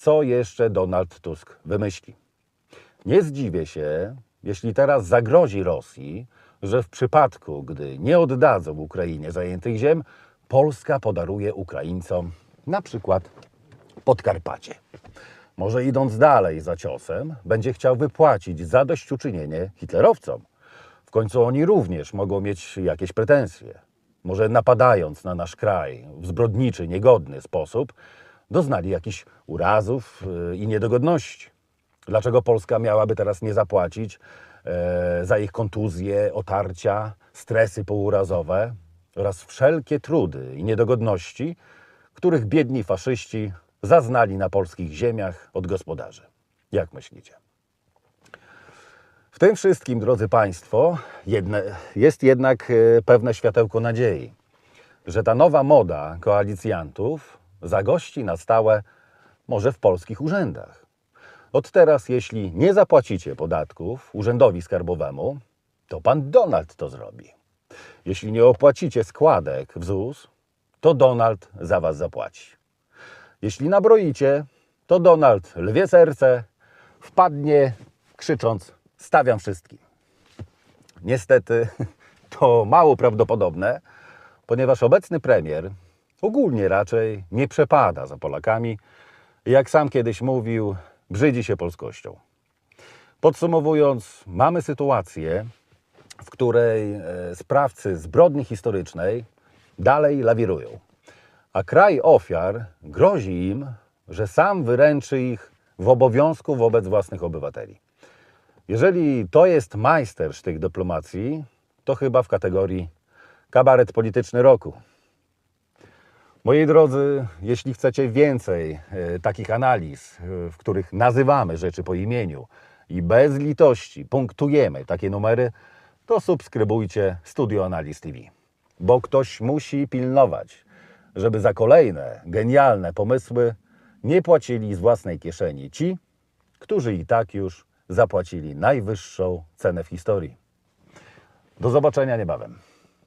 co jeszcze Donald Tusk wymyśli. Nie zdziwię się, jeśli teraz zagrozi Rosji, że w przypadku, gdy nie oddadzą Ukrainie zajętych ziem, Polska podaruje Ukraińcom na przykład Podkarpacie. Może idąc dalej za ciosem, będzie chciał wypłacić zadośćuczynienie hitlerowcom. W końcu oni również mogą mieć jakieś pretensje. Może napadając na nasz kraj w zbrodniczy, niegodny sposób, doznali jakichś urazów yy, i niedogodności. Dlaczego Polska miałaby teraz nie zapłacić e, za ich kontuzje, otarcia, stresy pourazowe oraz wszelkie trudy i niedogodności, których biedni faszyści zaznali na polskich ziemiach od gospodarzy? Jak myślicie? W tym wszystkim, drodzy Państwo, jedne, jest jednak e, pewne światełko nadziei, że ta nowa moda koalicjantów zagości na stałe może w polskich urzędach. Od teraz, jeśli nie zapłacicie podatków urzędowi skarbowemu, to pan Donald to zrobi. Jeśli nie opłacicie składek w ZUS, to Donald za was zapłaci. Jeśli nabroicie, to Donald lwie serce wpadnie krzycząc: Stawiam wszystkim. Niestety to mało prawdopodobne, ponieważ obecny premier ogólnie raczej nie przepada za Polakami. Jak sam kiedyś mówił, brzydzi się polskością. Podsumowując, mamy sytuację, w której e, sprawcy zbrodni historycznej dalej lawirują, a kraj ofiar grozi im, że sam wyręczy ich w obowiązku wobec własnych obywateli. Jeżeli to jest majstersztyk dyplomacji, to chyba w kategorii kabaret polityczny roku. Moi drodzy, jeśli chcecie więcej e, takich analiz, e, w których nazywamy rzeczy po imieniu i bez litości punktujemy takie numery, to subskrybujcie Studio Analiz TV. Bo ktoś musi pilnować, żeby za kolejne genialne pomysły nie płacili z własnej kieszeni ci, którzy i tak już zapłacili najwyższą cenę w historii. Do zobaczenia niebawem.